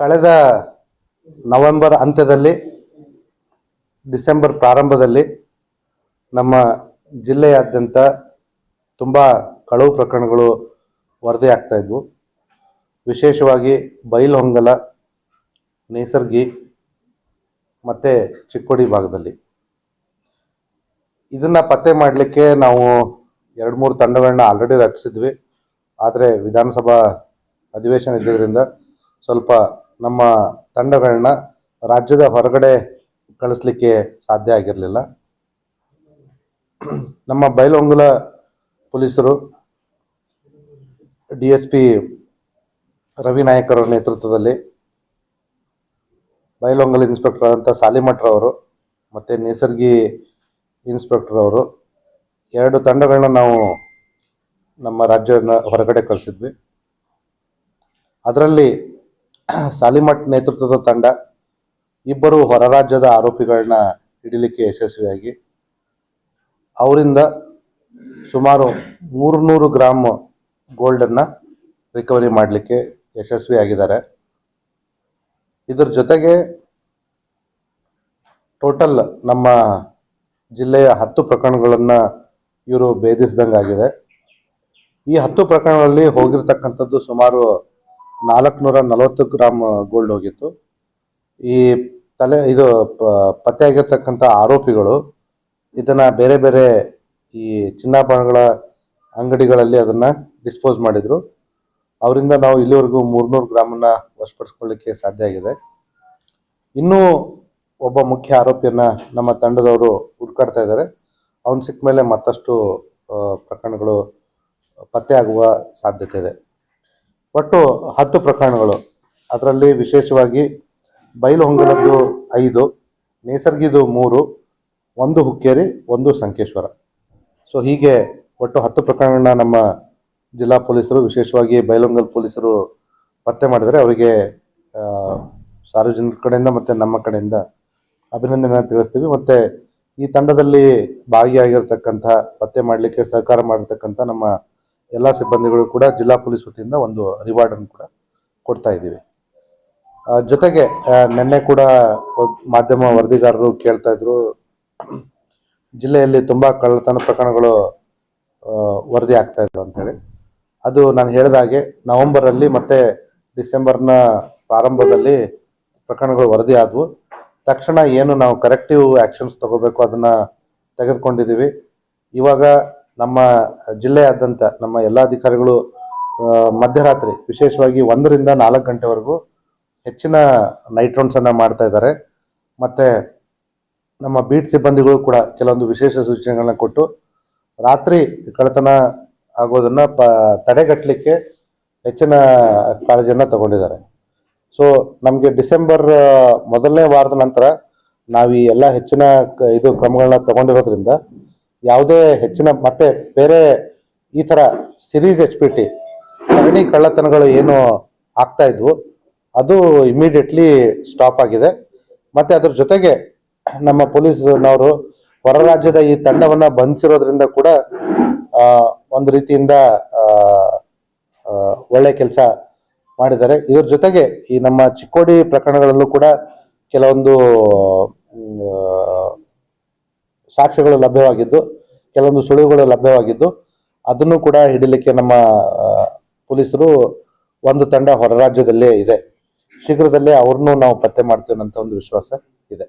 ಕಳೆದ ನವೆಂಬರ್ ಅಂತ್ಯದಲ್ಲಿ, ಡಿಸೆಂಬರ್ ಪ್ರಾರಂಭದಲ್ಲಿ ನಮ್ಮ ಜಿಲ್ಲೆಯಾದ್ಯಂತ ತುಂಬ ಕಳವು ಪ್ರಕರಣಗಳು ವರದಿ ಆಗ್ತಾ ಇದ್ವು. ವಿಶೇಷವಾಗಿ ಬೈಲಹೊಂಗಲ ನೈಸರ್ಗಿ ಮತ್ತು ಚಿಕ್ಕೋಡಿ ಭಾಗದಲ್ಲಿ. ಇದನ್ನು ಪತ್ತೆ ಮಾಡಲಿಕ್ಕೆ ನಾವು ಎರಡು ಮೂರು ತಂಡಗಳನ್ನ ಆಲ್ರೆಡಿ ರಚಿಸಿದ್ವಿ. ಆದರೆ ವಿಧಾನಸಭಾ ಅಧಿವೇಶನ ಇದ್ದಿದ್ದರಿಂದ ಸ್ವಲ್ಪ ನಮ್ಮ ತಂಡಗಳನ್ನ ರಾಜ್ಯದ ಹೊರಗಡೆ ಕಳಿಸ್ಲಿಕ್ಕೆ ಸಾಧ್ಯ ಆಗಿರಲಿಲ್ಲ. ನಮ್ಮ ಬೈಲೊಂಗುಲ ಪೊಲೀಸರು, ಡಿ ಎಸ್ ಪಿ ರವಿ ನಾಯಕರ ನೇತೃತ್ವದಲ್ಲಿ ಬೈಲೊಂಗಲ್ ಇನ್ಸ್ಪೆಕ್ಟರ್ ಆದಂಥ ಸಾಲಿಮಠ್ರ ಅವರು ಮತ್ತು ನೇಸರ್ಗಿ ಇನ್ಸ್ಪೆಕ್ಟರ್ ಅವರು ಎರಡು ತಂಡಗಳನ್ನ ನಾವು ನಮ್ಮ ರಾಜ್ಯನ ಹೊರಗಡೆ ಕಳಿಸಿದ್ವಿ. ಅದರಲ್ಲಿ ಸಾಲಿಮಠ್ ನೇತೃತ್ವದ ತಂಡ ಇಬ್ಬರು ಹೊರ ರಾಜ್ಯದ ಆರೋಪಿಗಳನ್ನ ಹಿಡಿಲಿಕ್ಕೆ ಯಶಸ್ವಿಯಾಗಿ, ಅವರಿಂದ ಸುಮಾರು ಮೂರುನೂರು ಗ್ರಾಮ್ ಗೋಲ್ಡನ್ನು ರಿಕವರಿ ಮಾಡಲಿಕ್ಕೆ ಯಶಸ್ವಿಯಾಗಿದ್ದಾರೆ. ಇದರ ಜೊತೆಗೆ ಟೋಟಲ್ ನಮ್ಮ ಜಿಲ್ಲೆಯ ಹತ್ತು ಪ್ರಕರಣಗಳನ್ನು ಇವರು ಭೇದಿಸಿದಂಗಾಗಿದೆ. ಈ ಹತ್ತು ಪ್ರಕರಣಗಳಲ್ಲಿ ಹೋಗಿರ್ತಕ್ಕಂಥದ್ದು ಸುಮಾರು ನಾಲ್ಕುನೂರ ನಲವತ್ತು ಗ್ರಾಮ್ ಗೋಲ್ಡ್ ಹೋಗಿತ್ತು. ಈ ತಲೆ, ಇದು ಪತ್ತೆಯಾಗಿರ್ತಕ್ಕಂಥ ಆರೋಪಿಗಳು ಇದನ್ನು ಬೇರೆ ಬೇರೆ ಈ ಚಿನ್ನಾಭರಣಗಳ ಅಂಗಡಿಗಳಲ್ಲಿ ಅದನ್ನ ಡಿಸ್ಪೋಸ್ ಮಾಡಿದ್ರು. ಅವರಿಂದ ನಾವು ಇಲ್ಲಿವರೆಗೂ ಮೂರ್ನೂರು ಗ್ರಾಮನ್ನ ವಶಪಡಿಸ್ಕೊಳ್ಳಿಕ್ಕೆ ಸಾಧ್ಯ ಆಗಿದೆ. ಇನ್ನೂ ಒಬ್ಬ ಮುಖ್ಯ ಆರೋಪಿಯನ್ನ ನಮ್ಮ ತಂಡದವರು ಹುಡ್ಕಾಡ್ತಾ ಇದ್ದಾರೆ. ಅವನು ಸಿಕ್ಕ ಮೇಲೆ ಮತ್ತಷ್ಟು ಪ್ರಕರಣಗಳು ಪತ್ತೆ ಆಗುವ ಸಾಧ್ಯತೆ ಇದೆ. ಒಟ್ಟು ಹತ್ತು ಪ್ರಕರಣಗಳು. ಅದರಲ್ಲಿ ವಿಶೇಷವಾಗಿ ಬೈಲಹೊಂಗಲದ್ದು ಐದು, ನೇಸರ್ಗಿದು ಮೂರು, ಒಂದು ಹುಕ್ಕೇರಿ, ಒಂದು ಸಂಕೇಶ್ವರ. ಸೊ ಹೀಗೆ ಒಟ್ಟು ಹತ್ತು ಪ್ರಕರಣಗಳನ್ನ ನಮ್ಮ ಜಿಲ್ಲಾ ಪೊಲೀಸರು, ವಿಶೇಷವಾಗಿ ಬೈಲೊಂಗಲ್ ಪೊಲೀಸರು ಪತ್ತೆ ಮಾಡಿದರೆ ಅವರಿಗೆ ಸಾರ್ವಜನಿಕರ ಕಡೆಯಿಂದ ಮತ್ತು ನಮ್ಮ ಕಡೆಯಿಂದ ಅಭಿನಂದನೆ ತಿಳಿಸ್ತೀವಿ. ಮತ್ತು ಈ ತಂಡದಲ್ಲಿ ಭಾಗಿಯಾಗಿರ್ತಕ್ಕಂಥ, ಪತ್ತೆ ಮಾಡಲಿಕ್ಕೆ ಸಹಕಾರ ಮಾಡಿರ್ತಕ್ಕಂಥ ನಮ್ಮ ಎಲ್ಲ ಸಿಬ್ಬಂದಿಗಳು ಕೂಡ ಜಿಲ್ಲಾ ಪೊಲೀಸ್ ವತಿಯಿಂದ ಒಂದು ರಿವಾರ್ಡನ್ನು ಕೂಡ ಕೊಡ್ತಾ ಇದ್ದೀವಿ. ಜೊತೆಗೆ ನಿನ್ನೆ ಕೂಡ ಮಾಧ್ಯಮ ವರದಿಗಾರರು ಕೇಳ್ತಾ ಇದ್ರು. ಜಿಲ್ಲೆಯಲ್ಲಿ ತುಂಬಾ ಕಳ್ಳತನ ಪ್ರಕರಣಗಳು ವರದಿ ಆಗ್ತಾ ಇದ್ರು ಅಂತೇಳಿ ಅದು ನಾನು ಹೇಳಿದ ಹಾಗೆ ನವೆಂಬರಲ್ಲಿ ಮತ್ತೆ ಡಿಸೆಂಬರ್ನ ಪ್ರಾರಂಭದಲ್ಲಿ ಪ್ರಕರಣಗಳು ವರದಿ ಆದವು. ತಕ್ಷಣ ಏನು ನಾವು ಕರೆಕ್ಟಿವ್ ಆಕ್ಷನ್ಸ್ ತಗೋಬೇಕು ಅದನ್ನ ತೆಗೆದುಕೊಂಡಿದ್ದೀವಿ. ಇವಾಗ ನಮ್ಮ ಜಿಲ್ಲೆಯಾದ್ಯಂತ ನಮ್ಮ ಎಲ್ಲ ಅಧಿಕಾರಿಗಳು ಮಧ್ಯರಾತ್ರಿ, ವಿಶೇಷವಾಗಿ ಒಂದರಿಂದ ನಾಲ್ಕು ಗಂಟೆವರೆಗೂ ಹೆಚ್ಚಿನ ನೈಟ್ ರೌಂಡ್ಸನ್ನು ಮಾಡ್ತಾ ಇದ್ದಾರೆ. ಮತ್ತು ನಮ್ಮ ಬೀಟ್ ಸಿಬ್ಬಂದಿಗಳು ಕೂಡ ಕೆಲವೊಂದು ವಿಶೇಷ ಸೂಚನೆಗಳನ್ನ ಕೊಟ್ಟು ರಾತ್ರಿ ಕಳ್ಳತನ ಆಗೋದನ್ನು ಪ, ತಡೆಗಟ್ಟಲಿಕ್ಕೆ ಹೆಚ್ಚಿನ ಕಾಳಜಿಯನ್ನು ತಗೊಂಡಿದ್ದಾರೆ. ಸೊ ನಮಗೆ ಡಿಸೆಂಬರ್ ಮೊದಲನೇ ವಾರದ ನಂತರ ನಾವು ಈ ಎಲ್ಲ ಹೆಚ್ಚಿನ ಇದು ಕ್ರಮಗಳನ್ನ ತಗೊಂಡಿರೋದ್ರಿಂದ ಯಾವುದೇ ಹೆಚ್ಚಿನ ಮತ್ತೆ ಬೇರೆ ಈ ಥರ ಸಿರೀಸ್ ಎಚ್ ಪಿ ಟಿ ಸರಣಿ ಕಳ್ಳತನಗಳು ಏನು ಆಗ್ತಾ ಇದ್ವು, ಅದು ಇಮಿಡಿಯೇಟ್ಲಿ ಸ್ಟಾಪ್ ಆಗಿದೆ. ಮತ್ತೆ ಅದ್ರ ಜೊತೆಗೆ ನಮ್ಮ ಪೊಲೀಸ್ನವರು ಹೊರ ರಾಜ್ಯದ ಈ ತಂಡವನ್ನ ಬಂಧಿಸಿರೋದ್ರಿಂದ ಕೂಡ ಒಂದು ರೀತಿಯಿಂದ ಒಳ್ಳೆ ಕೆಲಸ ಮಾಡಿದ್ದಾರೆ. ಇದ್ರ ಜೊತೆಗೆ ಈ ನಮ್ಮ ಚಿಕ್ಕೋಡಿ ಪ್ರಕರಣಗಳಲ್ಲೂ ಕೂಡ ಕೆಲವೊಂದು ಸಾಕ್ಷ್ಯಗಳು ಲಭ್ಯವಾಗಿದ್ದು, ಕೆಲವೊಂದು ಸುಳಿವುಗಳು ಲಭ್ಯವಾಗಿದ್ದು, ಅದನ್ನು ಕೂಡ ಹಿಡಿಲಿಕ್ಕೆ ನಮ್ಮ ಪೊಲೀಸರು ಒಂದು ತಂಡ ಹೊರ ರಾಜ್ಯದಲ್ಲೇ ಇದೆ. ಶೀಘ್ರದಲ್ಲೇ ಅವ್ರನ್ನೂ ನಾವು ಪತ್ತೆ ಮಾಡ್ತೇವೆ ಅಂತ ಒಂದು ವಿಶ್ವಾಸ ಇದೆ.